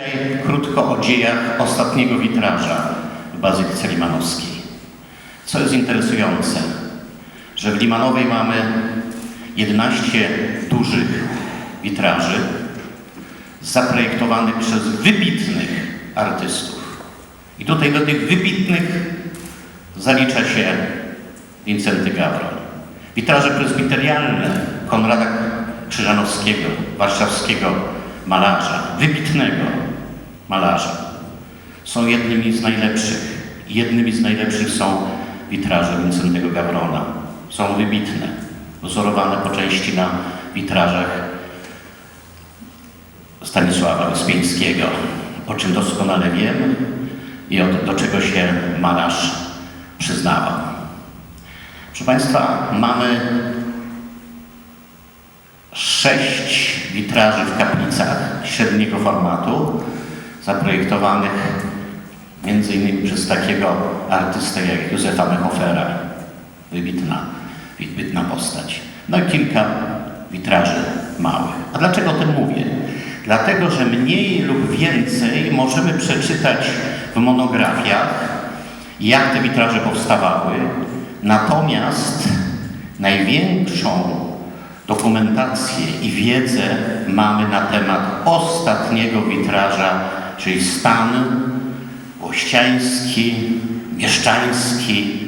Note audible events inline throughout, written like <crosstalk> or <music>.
Dzisiaj krótko o dziejach ostatniego witraża w Bazylice Limanowskiej. Co jest interesujące, że w Limanowej mamy 11 dużych witraży zaprojektowanych przez wybitnych artystów. I tutaj do tych wybitnych zalicza się Wincenty Gawron. Witraże prezbiterialne Konrada Krzyżanowskiego, warszawskiego malarza, wybitnego malarza, są jednymi z najlepszych. Jednymi z najlepszych są witraże Wincentego Gawrona. Są wybitne, wzorowane po części na witrażach Stanisława Wyspiańskiego, o czym doskonale wiem i od, do czego się malarz przyznawał. Proszę Państwa, mamy sześć witraży w kaplicach średniego formatu, zaprojektowanych między innymi przez takiego artystę jak Józefa Mechofera, wybitna, wybitna postać. No i kilka witraży małych. A dlaczego o tym mówię? Dlatego, że mniej lub więcej możemy przeczytać w monografiach, jak te witraże powstawały, natomiast największą dokumentację i wiedzę mamy na temat ostatniego witraża, czyli stan włościański, mieszczański,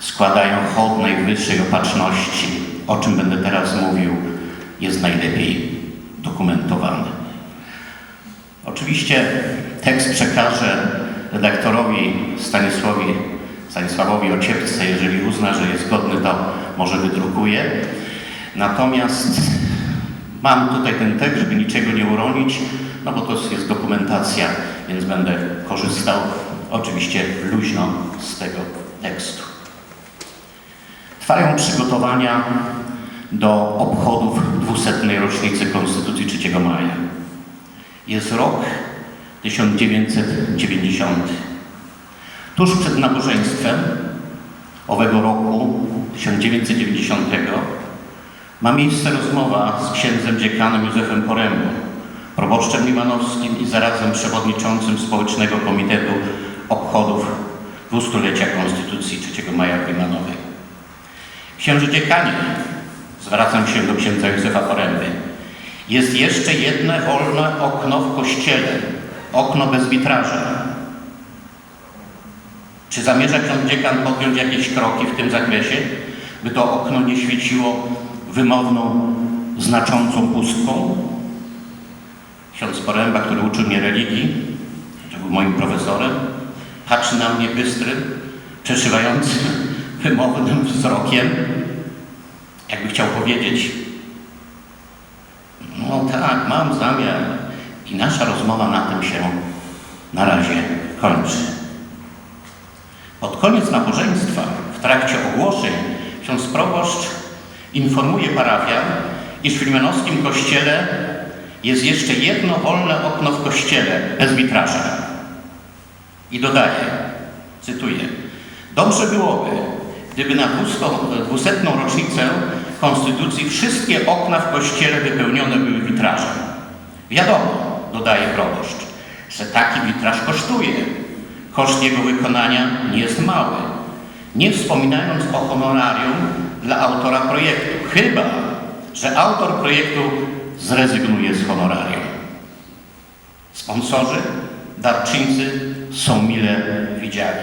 składają hołd najwyższej opatrzności. O czym będę teraz mówił, jest najlepiej dokumentowany. Oczywiście tekst przekażę redaktorowi Stanisławowi, Stanisławowi Ociepce, jeżeli uzna, że jest godny, to może wydrukuje. Natomiast mam tutaj ten tekst, żeby niczego nie uronić, no bo to jest dokumentacja, więc będę korzystał oczywiście luźno z tego tekstu. Trwają przygotowania do obchodów 200. rocznicy Konstytucji 3 maja. Jest rok 1990. Tuż przed nabożeństwem owego roku 1990 ma miejsce rozmowa z księdzem dziekanem Józefem Porębą, proboszczem limanowskim i zarazem przewodniczącym Społecznego Komitetu Obchodów dwustulecia Konstytucji 3 maja w Limanowej. Księży dziekanie, zwracam się do księdza Józefa Poręby, jest jeszcze jedno wolne okno w kościele, okno bez witraża. Czy zamierza ksiądz dziekan podjąć jakieś kroki w tym zakresie, by to okno nie świeciło wymowną, znaczącą pustką? Ksiądz Poręba, który uczył mnie religii, który był moim profesorem, patrzy na mnie bystrym, przeszywającym, <laughs> wymownym wzrokiem, jakby chciał powiedzieć, no tak, mam zamiar i nasza rozmowa na tym się na razie kończy. Pod koniec nabożeństwa, w trakcie ogłoszeń, ksiądz proboszcz informuje parafian, iż w limanowskim kościele jest jeszcze jedno wolne okno w kościele bez witraża. I dodaje, cytuję, dobrze byłoby, gdyby na 200. rocznicę Konstytucji wszystkie okna w kościele wypełnione były witrażem. Wiadomo, dodaje proboszcz, że taki witraż kosztuje. Koszt jego wykonania nie jest mały. Nie wspominając o honorarium dla autora projektu, chyba że autor projektu zrezygnuje z honorarium. Sponsorzy, darczyńcy są mile widziani.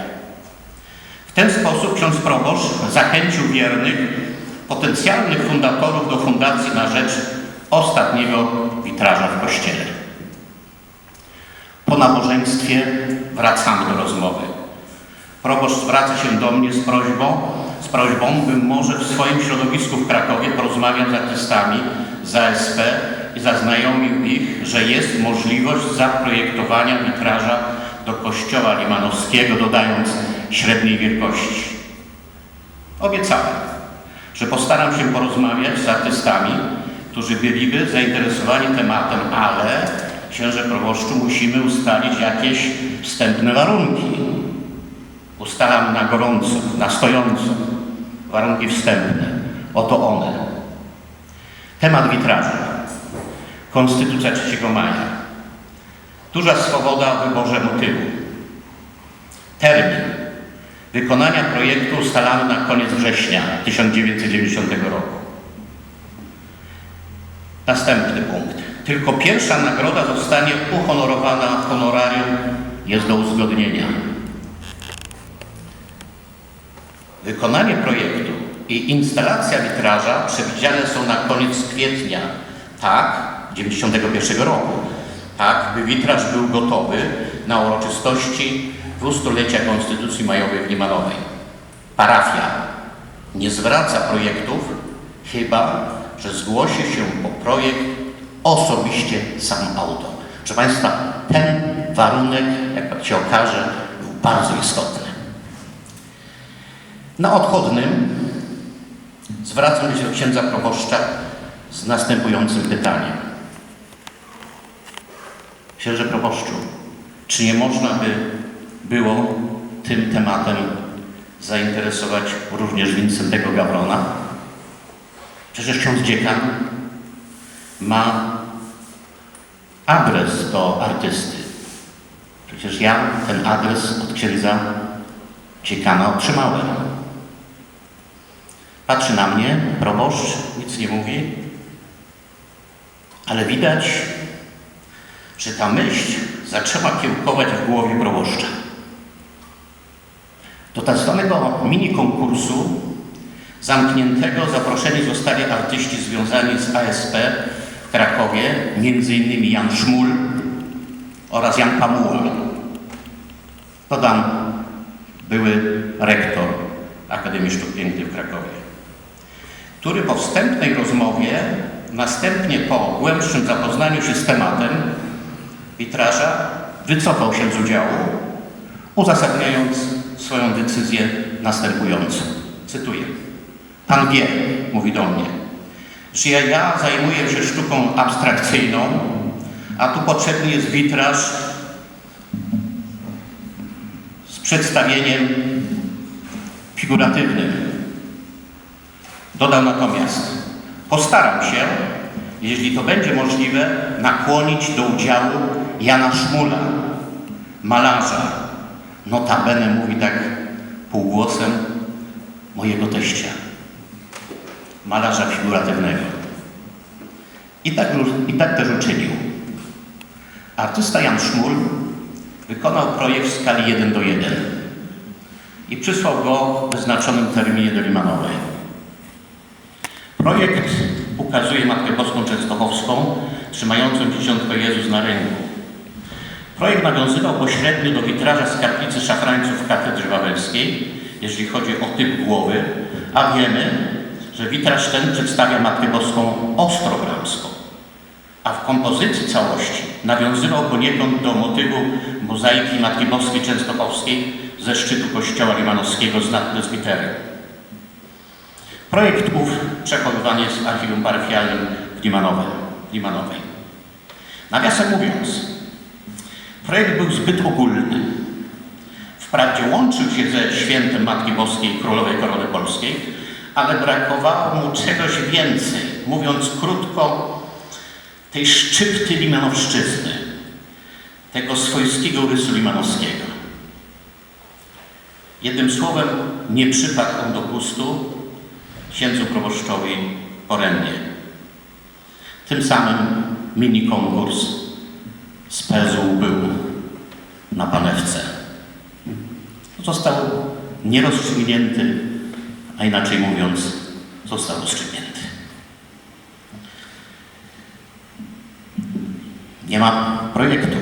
W ten sposób ksiądz proboszcz zachęcił wiernych, potencjalnych fundatorów do fundacji na rzecz ostatniego witraża w kościele. Po nabożeństwie wracamy do rozmowy. Proboszcz zwraca się do mnie z prośbą, z prośbą, bym może w swoim środowisku w Krakowie porozmawiał z artystami z ASP i zaznajomił ich, że jest możliwość zaprojektowania witraża do kościoła limanowskiego, dodając średniej wielkości. Obiecałem, że postaram się porozmawiać z artystami, którzy byliby zainteresowani tematem, ale księże proboszczu musimy ustalić jakieś wstępne warunki. Ustalam na gorąco, na stojąco warunki wstępne. Oto one. Temat witrażu. Konstytucja 3 maja. Duża swoboda w wyborze motywu. Termin wykonania projektu ustalano na koniec września 1990 roku. Następny punkt. Tylko pierwsza nagroda zostanie uhonorowana honorarium jest do uzgodnienia. Wykonanie projektu i instalacja witraża przewidziane są na koniec kwietnia, tak, 91 roku, tak, by witraż był gotowy na uroczystości dwustulecia Konstytucji Majowej w Limanowej. Parafia nie zwraca projektów, chyba że zgłosi się po projekt osobiście sam autor. Proszę Państwa, ten warunek, jak się okaże, był bardzo istotny. Na odchodnym zwracam się do księdza proboszcza z następującym pytaniem. Księże proboszczu, czy nie można by było tym tematem zainteresować również Wincentego Gawrona? Przecież ksiądz dziekan ma adres do artysty. Przecież ja ten adres od księdza dziekana otrzymałem. Patrzy na mnie, proboszcz, nic nie mówi, ale widać, że ta myśl zaczęła kiełkować w głowie proboszcza. Do tak zwanego mini konkursu zamkniętego zaproszeni zostali artyści związani z ASP w Krakowie, m.in. Jan Szmul oraz Jan Pamuła. Dodam, były rektor Akademii Sztuk Pięknych w Krakowie, który po wstępnej rozmowie, następnie po głębszym zapoznaniu się z tematem witraża, wycofał się z udziału, uzasadniając swoją decyzję następująco. Cytuję. Pan wie, mówi do mnie, że ja, zajmuję się sztuką abstrakcyjną, a tu potrzebny jest witraż z przedstawieniem figuratywnym. Dodał natomiast, postaram się, jeśli to będzie możliwe, nakłonić do udziału Jana Szmula, malarza. Notabene mówi tak półgłosem mojego teścia, malarza figuratywnego. I tak, i tak też uczynił. Artysta Jan Szmul wykonał projekt w skali 1 do 1 i przysłał go w wyznaczonym terminie do Limanowej. Projekt ukazuje Matkę Boską Częstochowską trzymającą dzieciątko Jezus na ręku. Projekt nawiązywał pośrednio do witraża z kaplicy szafrańców w katedrze wawelskiej, jeżeli chodzi o typ głowy, a wiemy, że witraż ten przedstawia Matkę Boską ostrobramską, a w kompozycji całości nawiązywał poniekąd do motywu mozaiki Matki Boskiej Częstochowskiej ze szczytu kościoła limanowskiego z nadpresbiterem. Projekt ów przechowywany jest w archiwum parafialnym w Limanowej. Limanowej. Nawiasem mówiąc, projekt był zbyt ogólny. Wprawdzie łączył się ze świętem Matki Boskiej Królowej Korony Polskiej, ale brakowało mu czegoś więcej. Mówiąc krótko, tej szczypty limanowszczyzny, tego swojskiego rysu limanowskiego. Jednym słowem, nie przypadł on do gustu księdzu proboszczowi porębnie. Tym samym mini konkurs z PSU był na panewce. Został nierozstrzygnięty, a inaczej mówiąc, został rozstrzygnięty. Nie ma projektu.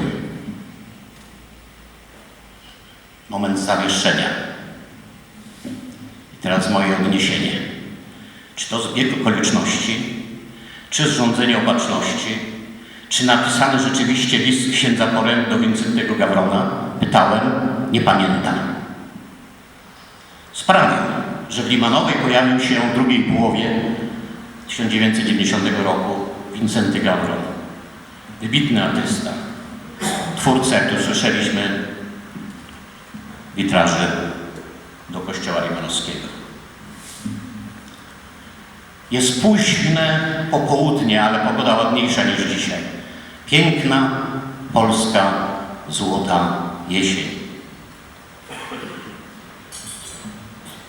Moment zawieszenia. I teraz moje odniesienie. Czy to zbieg okoliczności, czy zrządzenie opatrzności, czy napisany rzeczywiście list księdza Poręb do Wincentego Gawrona? Pytałem, nie pamiętam. Sprawił, że w Limanowej pojawił się w drugiej połowie 1990 roku Wincenty Gawron. Wybitny artysta, twórca, jak tu słyszeliśmy, witraży do kościoła limanowskiego. Jest późne popołudnie, ale pogoda ładniejsza niż dzisiaj. Piękna polska złota jesień.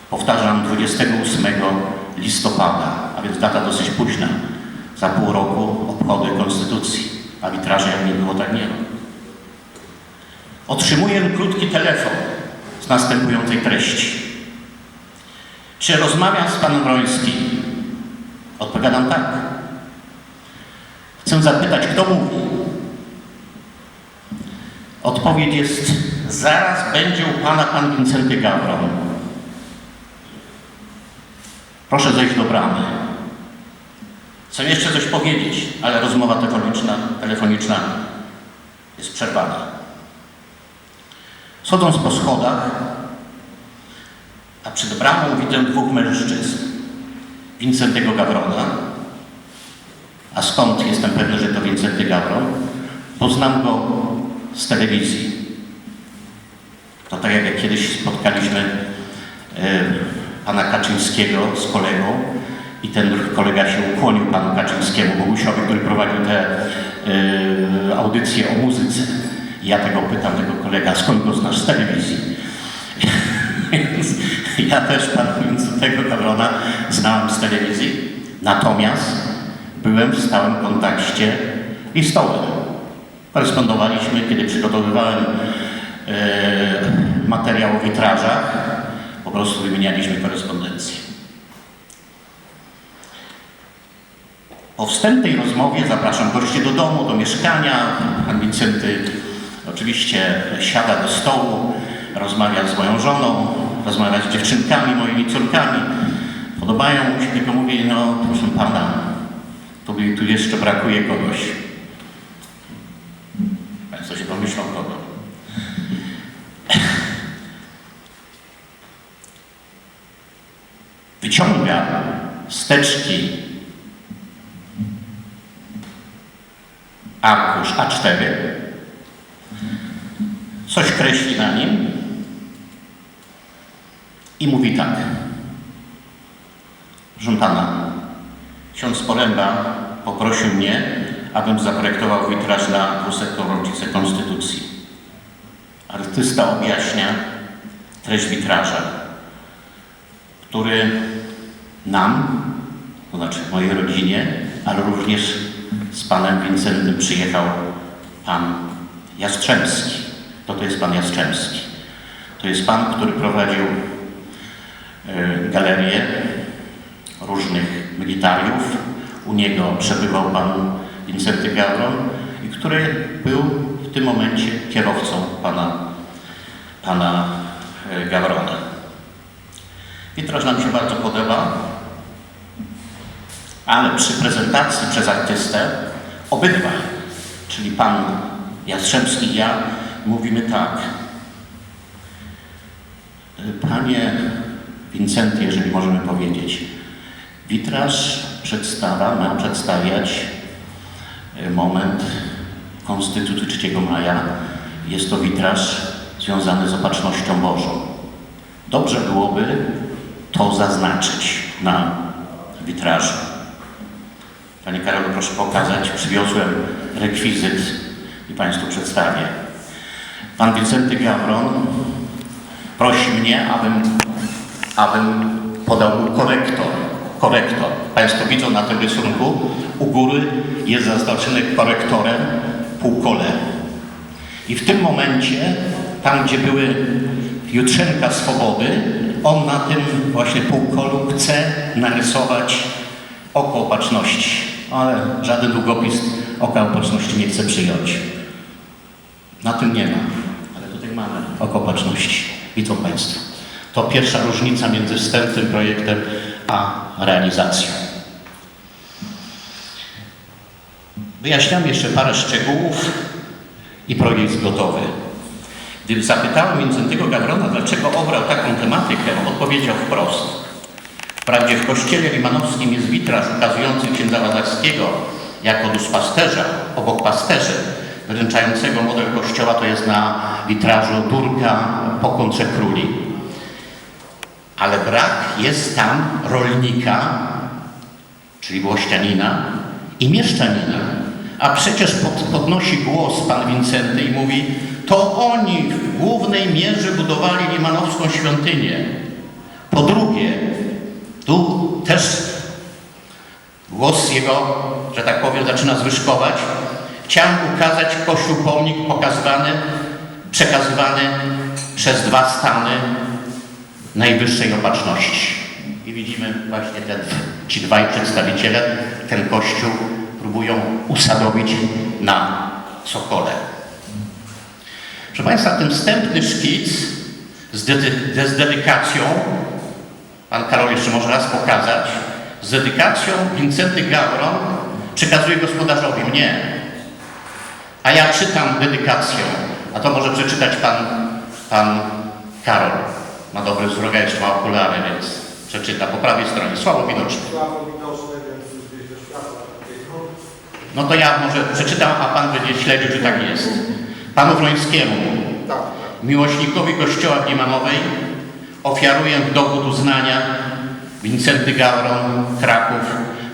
Powtarzam, 28 listopada, a więc data dosyć późna. Za pół roku obchody Konstytucji, a witraże jak nie było, tak nie ma. Otrzymuję krótki telefon z następującej treści. Czy rozmawia z panem Wrońskim? Odpowiadam tak. Chcę zapytać, kto mówi. Odpowiedź jest, zaraz będzie u pana pan Wincenty Gawron. Proszę zejść do bramy. Chcę jeszcze coś powiedzieć, ale rozmowa telefoniczna, telefoniczna jest przerwana. Schodząc po schodach, a przed bramą widzę dwóch mężczyzn. Wincentego Gawrona, a skąd jestem pewny, że to Wincenty Gawron? Poznam go z telewizji. To tak jak kiedyś spotkaliśmy pana Kaczyńskiego z kolegą i ten kolega się ukłonił panu Kaczyńskiemu, Bogusiowi, który prowadził te e, audycje o muzyce. Ja tego pytam, tego kolega, skąd go znasz z telewizji? Więc ja też pana Wincentego Gawrona znałem z telewizji, natomiast byłem w stałym kontakcie listowym. Korespondowaliśmy, kiedy przygotowywałem e, materiał o witrażach, po prostu wymienialiśmy korespondencję. Po wstępnej rozmowie zapraszam gości do domu, do mieszkania. Pan Wincenty oczywiście siada do stołu, rozmawia z moją żoną, rozmawia z dziewczynkami, moimi córkami. Podobają mu się, tylko mówi, no proszę pana, tu, tu jeszcze brakuje kogoś. Państwo się pomyślą kogo. <laughs> Wyciąga steczki arkusz A4, coś kreśli na nim i mówi tak. Proszę pana, ksiądz Poręba poprosił mnie, abym zaprojektował witraż na 200. rocznicę Konstytucji. Artysta objaśnia treść witraża, który nam, to znaczy mojej rodzinie, ale również z panem Wincentym przyjechał pan Jastrzębski. To to jest pan Jastrzębski. To jest pan, który prowadził galerię różnych militariów. U niego przebywał pan Wincenty Gawron który był w tym momencie kierowcą pana, pana e, Gawrona. Witraż nam się bardzo podoba, ale przy prezentacji przez artystę obydwaj, czyli pan Jastrzębski i ja, mówimy tak. Panie Wincenty, jeżeli możemy powiedzieć, witraż przedstawia, ma przedstawiać e, moment Konstytucji 3 maja. Jest to witraż związany z opatrznością Bożą. Dobrze byłoby to zaznaczyć na witrażu. Panie Karolu, proszę pokazać. Przywiozłem rekwizyt i Państwu przedstawię. Pan Wincenty Gawron prosi mnie, abym, abym podał mu korektor. Korektor. Państwo widzą na tym rysunku, u góry jest zaznaczony korektorem półkole. I w tym momencie, tam gdzie były jutrzenka swobody, on na tym właśnie półkolu chce narysować oko opatrzności. Ale żaden długopis oka opatrzności nie chce przyjąć. Na tym nie ma, ale tutaj mamy oko opatrzności. Widzą Państwo. To pierwsza różnica między wstępnym projektem a realizacją. Wyjaśniam jeszcze parę szczegółów i projekt gotowy. Gdy zapytałem Wincentego Gawrona, dlaczego obrał taką tematykę, odpowiedział wprost. Wprawdzie w kościele limanowskim jest witraż ukazujący księdza Lazarskiego jako duszpasterza, obok pasterzy, wyręczającego model kościoła, to jest na witrażu Durka po kontrze króli. Ale brak jest tam rolnika, czyli włościanina i mieszczanina. A przecież pod, podnosi głos pan Wincenty i mówi, To oni w głównej mierze budowali Limanowską świątynię. Po drugie, tu też głos jego, że tak powiem, zaczyna zwyżkować. Chciałem ukazać Kościół pomnik pokazywany, przekazywany przez dwa stany najwyższej opatrzności. I widzimy właśnie ten, ci dwaj przedstawiciele, ten kościół próbują usadowić na Sokole. Proszę Państwa, ten wstępny szkic z, z dedykacją, Pan Karol jeszcze może raz pokazać, z dedykacją Wincenty Gawron przekazuje gospodarzowi mnie. A ja czytam dedykację, a to może przeczytać Pan, pan Karol. Ma dobry wzrok, jeszcze ma okulary, więc przeczyta po prawej stronie. Słabo widoczne. Słabo widoczne, więc do światła. No to ja może przeczytam, a Pan będzie śledził, czy tak jest. Panu Wrońskiemu, Tak, tak. miłośnikowi Kościoła w Limanowej, ofiaruję dowód uznania Wincenty Gawron, Kraków,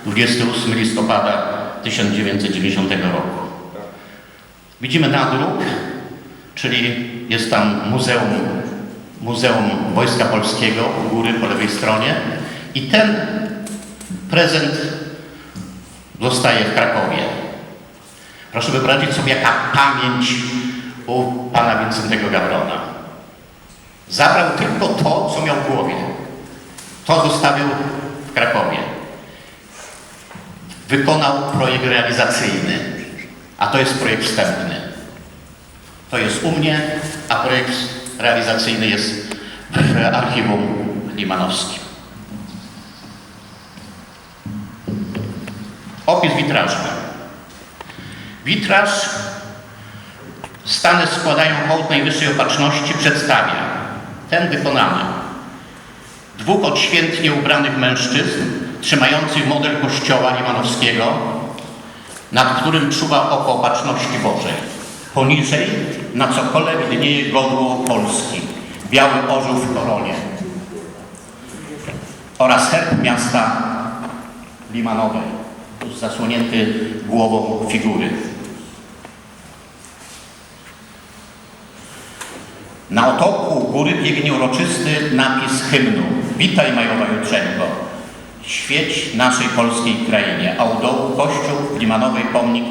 28 listopada 1990 roku. Widzimy nadruk, czyli jest tam Muzeum, Muzeum Wojska Polskiego u góry po lewej stronie i ten prezent zostaje w Krakowie. Proszę wyobrazić sobie, jaka pamięć u pana Wincentego Gawrona. Zabrał tylko to, co miał w głowie. To zostawił w Krakowie. Wykonał projekt realizacyjny, a to jest projekt wstępny. To jest u mnie, a projekt realizacyjny jest w archiwum limanowskim. Opis witrażny. Witraż Stany składają hołd najwyższej opatrzności przedstawia ten wykonany. Dwóch odświętnie ubranych mężczyzn trzymających model kościoła limanowskiego, nad którym czuwa oko opatrzności Bożej. Poniżej na cokole widnieje godło Polski, biały orzeł w koronie. Oraz herb miasta Limanowej, zasłonięty głową figury. Na otoku góry biegnie uroczysty napis hymnu. Witaj Majowa Jutrzenko, świeć naszej polskiej krainie, a u dołu kościół w Limanowej pomnik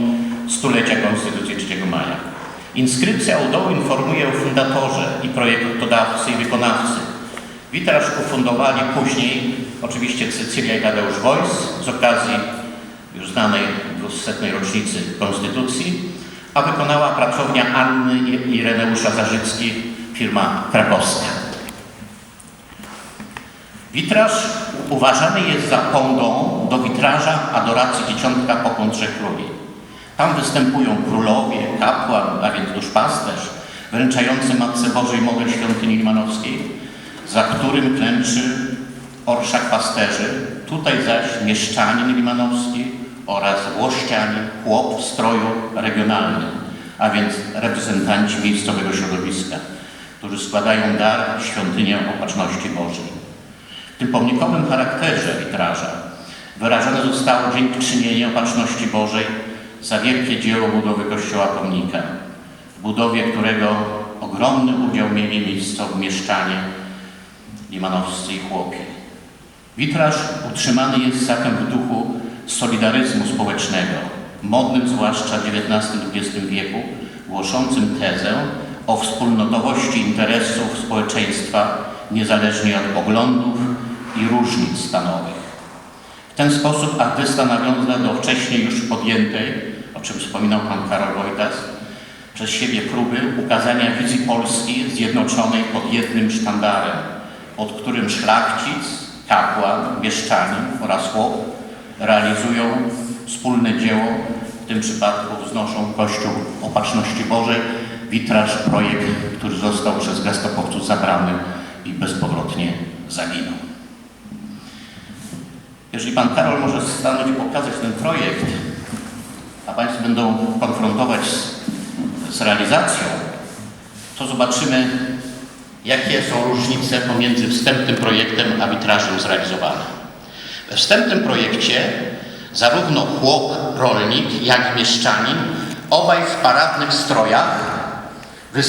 stulecia Konstytucji 3 maja. Inskrypcja u dołu informuje o fundatorze i projektodawcy i wykonawcy. Witraż ufundowali później oczywiście Cecylia i Tadeusz Wojs z okazji już znanej 200. rocznicy Konstytucji, a wykonała pracownia Anny i Ireneusza Zarzycki, firma krakowska. Witraż uważany jest za pondą do witraża adoracji Dzieciątka Pokłon Trzech Króli. Tam występują królowie, kapłan, a więc duszpasterz, wręczający Matce Bożej model świątyni limanowskiej, za którym klęczy orszak pasterzy, tutaj zaś mieszczanin limanowski oraz włościanin, chłop w stroju regionalnym, a więc reprezentanci miejscowego środowiska, którzy składają dar świątynię opatrzności Bożej. W tym pomnikowym charakterze witraża wyrażone zostało dziękczynienie opatrzności Bożej za wielkie dzieło budowy kościoła pomnika, w budowie którego ogromny udział mieli miejscowi mieszczanie, limanowscy i chłopi. Witraż utrzymany jest zatem w duchu solidaryzmu społecznego, modnym zwłaszcza w XIX-XX wieku, głoszącym tezę o wspólnotowości interesów społeczeństwa niezależnie od poglądów i różnic stanowych. W ten sposób artysta nawiązał do wcześniej już podjętej, czym wspominał pan Karol Wojtas, przez siebie próby ukazania wizji Polski zjednoczonej pod jednym sztandarem, pod którym szlachcic, kapłan, mieszczanin oraz chłop realizują wspólne dzieło, w tym przypadku wznoszą Kościół Opatrzności Bożej, witraż, projekt, który został przez gestapowców zabrany i bezpowrotnie zaginął. Jeżeli pan Karol może stanąć i pokazać ten projekt, a państwo będą konfrontować z, z realizacją, to zobaczymy, jakie są różnice pomiędzy wstępnym projektem a witrażem zrealizowanym. We wstępnym projekcie zarówno chłop, rolnik, jak i mieszczanin, obaj w paradnych strojach, występują